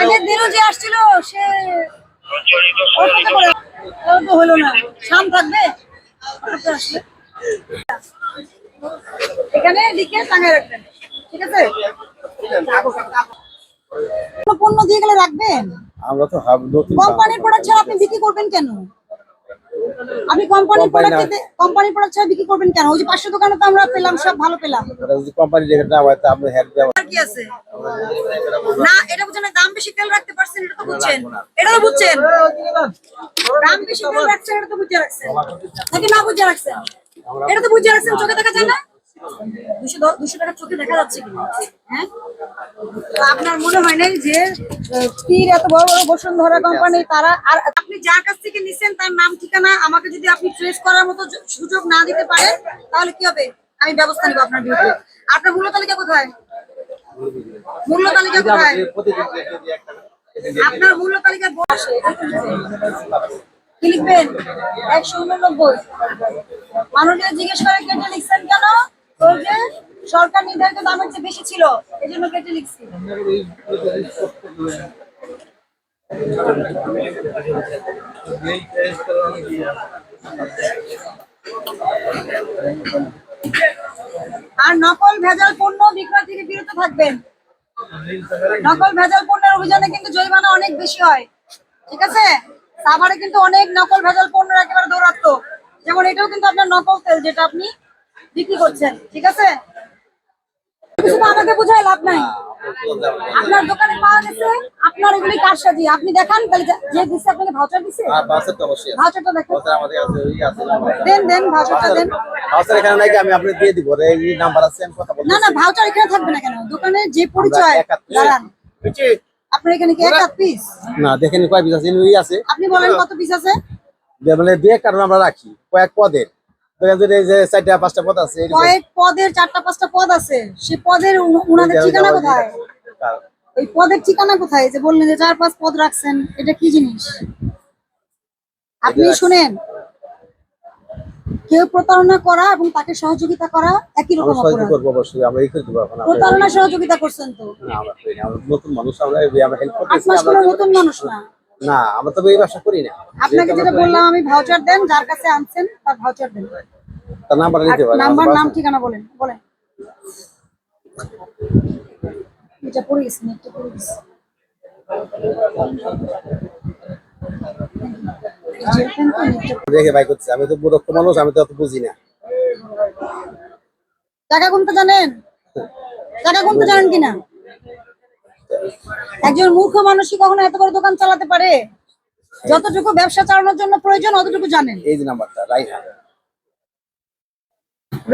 আগের দিনও যে আসছিল সে ওর সাথে করে। ওর তো হলো না। শাম থাকবে? হঠাৎ করে আসলে। এখানে লিখে টাঙায় রাখবেন। ঠিক আছে? পণ্য দিয়ে গেলে রাখবেন? আমরা তো কোম্পানির প্রোডাক্ট ছাড়া আপনি বিক্রি করবেন কেন? আপনি কোম্পানির প্রোডাক্ট কোম্পানির প্রোডাক্ট ছাড়া বিক্রি করবেন কেন? ওই যে পাঁচশো দোকানে তো আমরা পেলাম সব ভালো পেলাম। এটা যদি কোম্পানি রেখে না হয় তা আমরা হেল্প দেওয়া কি আছে? না এটা বুঝছেন না, দাম বেশি তেল রাখতে পারছেন এটা তো বুঝছেন। এটা তো বুঝছেন। দাম বেশি তেল রাখছেন এটা তো বুঝে রাখছেন। নাকি না বুঝে রাখছেন? এটা তো বুঝে রাখছেন চোখে দেখা যায় না? দুশো দুশো টাকা চোখে দেখা যাচ্ছে কিনা? হ্যাঁ? আপনার মনে হয় নাই যে তীর এত বড় বড় বসুন্ধরা কোম্পানি তারা আর আপনি যার কাছ থেকে নিছেন তার নাম, ঠিকানা, আমাকে যদি আপনি ট্রেস করার মতো সুযোগ না দিতে পারেন, তাহলে কি হবে? আমি ব্যবস্থা নিব আপনার বিরুদ্ধে। আপনার মূল্য তালিকা কোথায়? মূল্য তালিকা কোথায়? আপনার মূল্য তালিকা বসে কি লিখবেন? একশো উননব্বই। মানুষের জিজ্ঞেস করে কেটে লিখছেন কেন? যে সরকার নির্ধারিত দামের চেয়ে বেশি ছিল এই জন্য কেটে লিখছি আর নকল ভেজাল পণ্য বিক্রয় থেকে বিরত থাকবেন। নকল ভেজাল পণ্যের অভিযানে কিন্তু জরিমানা অনেক বেশি হয়। ঠিক আছে? সাভারে কিন্তু অনেক নকল ভেজাল পণ্যের একেবারে দৌরাত্ম যেমন এটাও কিন্তু আপনার নকল তেল যেটা আপনি বিক্রি করছেন। ঠিক আছে? আমাকে বুঝায় লাভ নাই। আপনার দোকানে পাওয়া গেছে আপনার এগুলি কারসাজি আপনি দেখান তাহলে যা- যে দিচ্ছে আপনাকে ভাউচার দিচ্ছে অবশ্যই ভাউচারটা দেখেন। দেন দেন ভাউচারটা দেন। এখানে নাকি আমি আপনাকে দিয়ে দিব এই নাম্বার আছে আমি কথা বলব না না ভাউচার এখানে থাকবে না কেন? দোকানে যে পরিচয় দাঁড়ান। আপনার এখানে কি এক পিস না দেখেন কয় পিস আছে আছে। আপনি বলেন কত পিস আছে? মানে দুই কারণ আমরা রাখি কয়েক পদের। পদ আছে এই যে- কয়েক পদের চারটা পাঁচটা পদ আছে সে পদের উনাদের ঠিকানা কোথায়? ওই পদের ঠিকানা কোথায়? যে বললেন যে চার পাঁচ পদ রাখছেন এটা কি জিনিস? আপনি শুনেন। কেউ প্রতারণা করা এবং তাকে সহযোগিতা করা একই রকম সহযোগিতা অবশ্যই। আমরা এই করে এখন প্রতারণা সহযোগিতা করছেন তো? না। আমরা নতুন মানুষ আমরা আমরা হেল্প করতেছি আমরা নতুন মানুষ না। না আমরা তো এই ব্যবসা করি না। আপনাকে যেটা বললাম আমি ভাউচার দেন যার কাছে আনছেন তার ভাউচার দেন। তার নাম্বার নিতে পারে নাম্বার নাম ঠিকানা বলেন বলেন। এটা পড়ে গেছে পড়ে দেখে ভাই করতেছে আমি তো মূর্খ মানুষ আমি তো অত বুঝি না। টাকা গুনতে জানেন? টাকা গুনতে জানেন কিনা? একজন মূর্খ মানুষই কখনো এত বড় দোকান চালাতে পারে? যতটুকু ব্যবসা চালানোর জন্য প্রয়োজন অতটুকু জানেন। এই যে নাম্বারটা রাইহা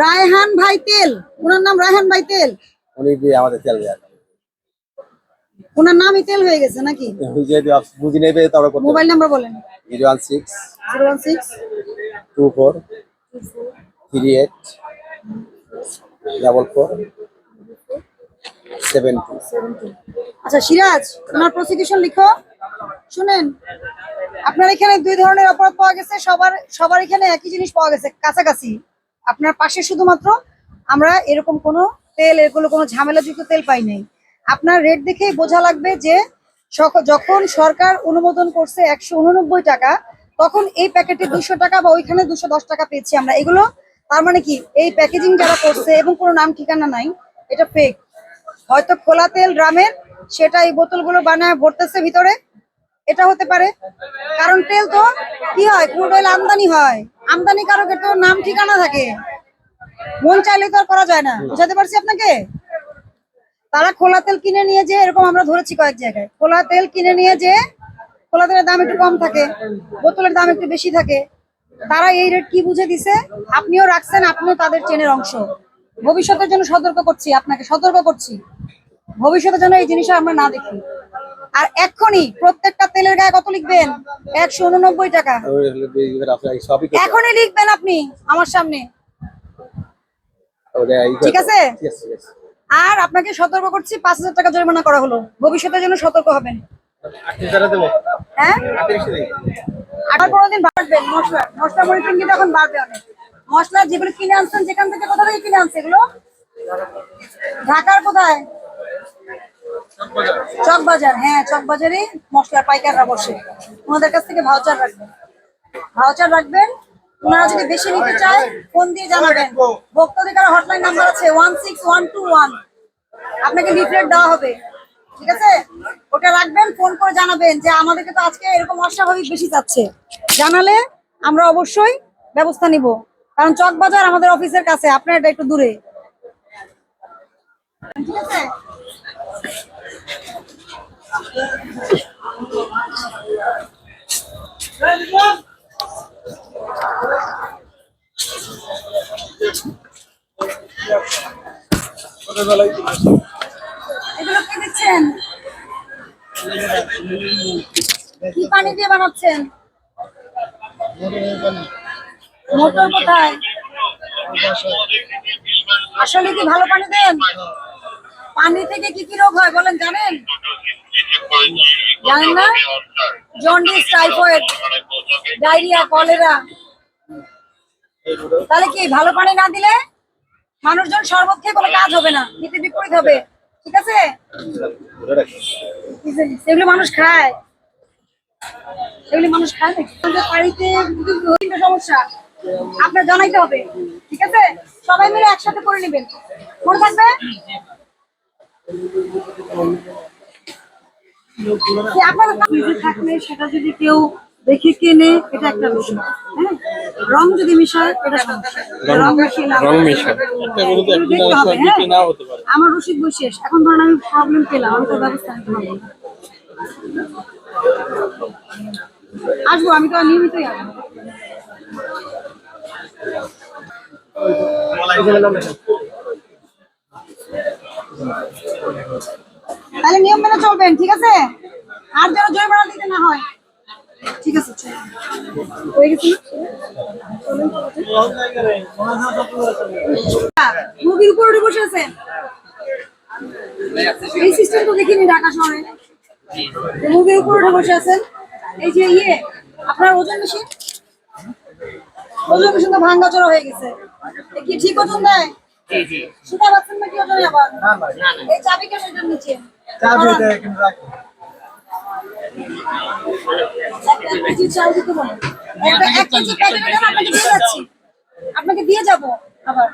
রায়হান ভাই তেল ওনার নাম রায়হান ভাই তেল উনি দিয়ে আমাদের তেল দেয় ওনার নামই তেল হয়ে গেছে নাকি? ওই যে বুঝি নেবে তারপরে করতে মোবাইল নাম্বার বলেন। Zero one six zero one six two four three eight double four আচ্ছা সিরাজ ওনার প্রসিকিউশন লিখো। শুনেন, আপনার এখানে দুই ধরনের অপরাধ পাওয়া গেছে। সবার সবার এখানে একই জিনিস পাওয়া গেছে, কাছাকাছি। আপনার পাশে শুধুমাত্র আমরা এরকম কোনো তেল এগুলো কোনো ঝামেলাযুক্ত তেল পাই নাই। আপনার রেট দেখেই বোঝা লাগবে যে যখন সরকার অনুমোদন করছে একশো উননব্বই টাকা, তখন এই প্যাকেটে দুশো টাকা বা ওইখানে দুশো দশ টাকা পেয়েছি আমরা। এগুলো, তার মানে কি, এই প্যাকেজিং যারা করছে এবং কোনো নাম ঠিকানা নাই, এটা ফেক হয়তো খোলা তেল ড্রামের সেটা এই বোতলগুলো বানায় ভরতেছে ভিতরে। এটা হতে পারে। কারণ তেল তো কি হয় ক্রুড অয়েল আমদানি হয়। আমদানি কারকের তো নাম ঠিকানা থাকে। মন চাইলে তো আর করা যায় না। বুঝাতে পারছি আপনাকে? তারা খোলা তেল কিনে নিয়ে যে এরকম আমরা ধরেছি কয়েক জায়গায়। খোলা তেল কিনে নিয়ে যে খোলা তেলের দাম একটু কম থাকে, বোতলের দাম একটু বেশি থাকে। তারা এই রেট কি বুঝে দিছে? আপনিও রাখছেন, আপনিও তাদের চেনের অংশ। ভবিষ্যতের জন্য সতর্ক করছি আপনাকে সতর্ক করছি। ভবিষ্যতে যেন এই জিনিসটা আমরা না দেখি। আর এক্ষুনি প্রত্যেকটা তেলের গায়ে কত লিখবেন? একশো উননব্বই টাকা। এখনই লিখবেন আপনি আমার সামনে। ঠিক আছে? আর আপনাকে সতর্ক করছি পাঁচ হাজার টাকা জরিমানা করা হলো। ভবিষ্যতের জন্য সতর্ক হবেন। হ্যাঁ? আবার কোনোদিন বাড়বেন মশলা মশলা মনিটরিং কিন্তু এখন বাড়বে অনেক। মশলা যেগুলো কিনে আনছেন, যেখান থেকে কোথা থেকে কিনে আনছে এগুলো? ঢাকার কোথায়? চকবাজার। হ্যাঁ চক বাজারে মশলার পাইকাররা বসে। ওনাদের কাছ থেকে ভাউচার রাখবেন। ভাউচার রাখবেন। ওনারা যদি বেশি নিতে চায়, ফোন দিয়ে জানাবেন। ভোক্তাধিকার হটলাইন নাম্বার আছে one six one two one আপনাকে লিফলেট দেওয়া হবে। ঠিক আছে? ওটা রাখবেন ফোন করে জানাবেন যে আমাদেরকে তো আজকে এরকম অস্বাভাবিক বেশি যাচ্ছে। জানালে আমরা অবশ্যই ব্যবস্থা নিব। কারণ চক বাজার আমাদের অফিসের কাছে, আপনার এটা একটু দূরে। ঠিক কি পানি দিয়ে বানাচ্ছেন? মোটর কোথায়? আসলে কি ভালো পানি দেন? পানি থেকে কি কি রোগ হয় বলেন, জানেন? জানেন না? Jaundice, typhoid, diarrhoea, cholera. তাহলে কি ভালো পানি না দিলে মানুষজন খেয়ে কোনো কাজ হবে না? হিতে বিপরীত হবে। ঠিক আছে? সেগুলো মানুষ খায়। সেগুলি মানুষ খায় আমাদের বাড়িতে সমস্যা। আপনার জানাইতে হবে ঠিক আছে? সবাই মিলে একসাথে করে নেবেন। মনে থাকবে? আপনার নিজে থাকলে সেটা যদি কেউ দেখে কেনে এটা একটা বিষয় হ্যাঁ? রং যদি মিশায় এটা সমস্যা। রং মিশিয়ে লাভ রং মিশায়। দেখতে হবে, হ্যাঁ? আমার রসিদ বই শেষ। এখন ধরেন আমি প্রবলেম পেলাম আমি তো ব্যবস্থা নিতে হবে আসব আমি তো নিয়মিতই আসব। তাহলে নিয়ম মেনে চলবেন, ঠিক আছে? আর যেন জরিমানা দিতে না হয়। ঠিক আছে? মুভির উপর উঠে বসে আছেন? এই সিস্টেম তো দেখিনি ঢাকা শহরে। মুভির উপর বসে আছেন? এই যে ইয়ে আপনার ওজন মেশিন? ওজন তো ভাঙ্গা চড়া হয়ে গেছে। এ কি ঠিক ওজন দেয়? সেটা পাচ্ছেন নাকি ওজনে আবার? এই চাবি কেন এটার নিচে? এক কেজি প্যাকেট দেন আপনাকে দিয়ে যাচ্ছি। আপনাকে দিয়ে যাব আবার।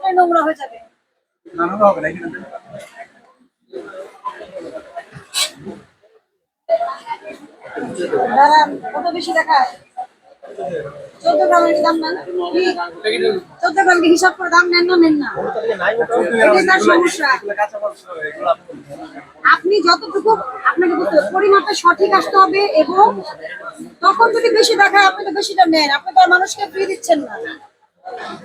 কি নোংরা হয়ে যাবে। কত বেশি দেখায়। দাম হিসাব করে দাম নেন না না। সমস্যা। আপনি যতটুকু আপনাকে বলতে হবে পরিমাপটা সঠিক আসতে হবে এবং তখন যদি বেশি দেখায়, আপনি তো বেশিটা নেন। আপনি তো মানুষকে ফ্রি দিচ্ছেন না।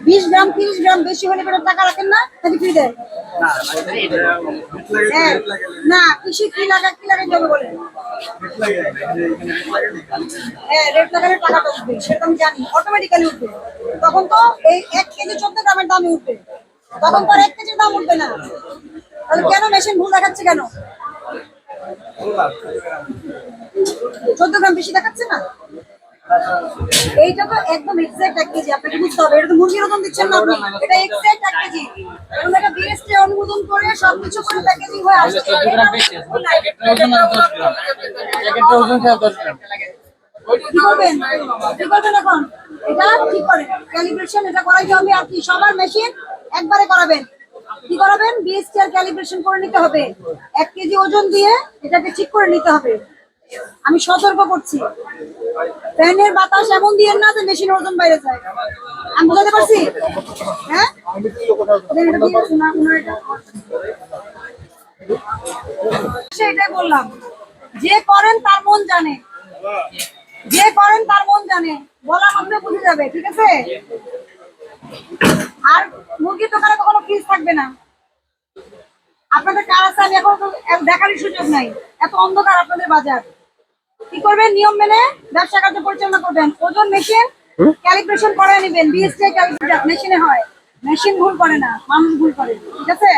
বিশ গ্রাম তিরিশ গ্রাম বেশি হলে পরে টাকা রাখেন না? নাকি ফ্রি দেয়? হ্যাঁ না কৃষি কি লাগা কি লাগাই যাবে বলে হ্যাঁ রেট লাগালে টাকাটা উঠবে সেটা আমি জানি। অটোমেটিক্যালি উঠবে। তখন তো এই এক কেজি চোদ্দ গ্রামের দামই উঠবে। তখন তো আর এক কেজির দাম উঠবে না। তাহলে কেন মেশিন ভুল দেখাচ্ছে কেন? চোদ্দ গ্রাম বেশি দেখাচ্ছে না? এইটা তো একদম এক্সাক্ট এক কেজি আপনাকে বুঝতে হবে? এটা তো মুরগির ওজন দিচ্ছেন না আপনি? এটা এক্সাক্ট এক কেজি। এবং এটা বিএসটি অনুমোদন করে সবকিছু করে প্যাকেজিং হয়ে আসছে। কি করবেন? কি করবেন এখন? এটা ক্যালিব্রেশন এটা হবে আর সবার মেশিন একবারে করাবেন। কি করাবেন? বিএসটি আর ক্যালিব্রেশন করে নিতে হবে। এক কেজি ওজন দিয়ে এটাকে ঠিক করে নিতে হবে। আমি সতর্ক করছি। ফ্যানের বাতাস এমন দিয়ে না যে মেশিন ওজন বাইরে যায়। আমি বোঝাতে পারছি? হ্যাঁ? সেটাই বললাম। যে করেন তার মন জানে। যে করেন তার মন জানে। বলা মাত্র বুঝে যাবে, ঠিক আছে? আর মুরগির দোকানে কখনো ফ্রিজ থাকবে না। আপনাদের কার আছে? আমি এখন দেখারই সুযোগ নাই। এত অন্ধকার আপনাদের বাজার। কি করবেন? নিয়ম মেনে ব্যবসা কার্য পরিচালনা করবেন। ওজন মেশিন ক্যালিব্রেশন করে নেবেন। বিএসটি ক্যালিব্রেশন মেশিনে হয়। মেশিন ভুল করে না মানুষ ভুল করে। ঠিক আছে?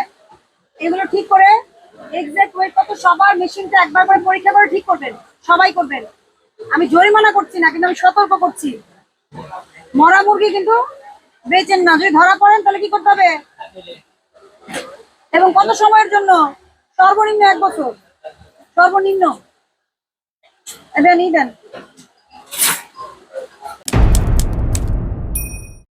এগুলো ঠিক করে এক্সাক্ট ওয়েট কত সবার মেশিনটা একবার করে পরীক্ষা করে ঠিক করবেন। সবাই করবেন। আমি জরিমানা করছি না কিন্তু আমি সতর্ক করছি। মরা মুরগি কিন্তু বেচেন না। যদি ধরা পড়েন তাহলে কি করতে হবে? এবং কত সময়ের জন্য? সর্বনিম্ন এক বছর। সর্বনিম্ন। أذن.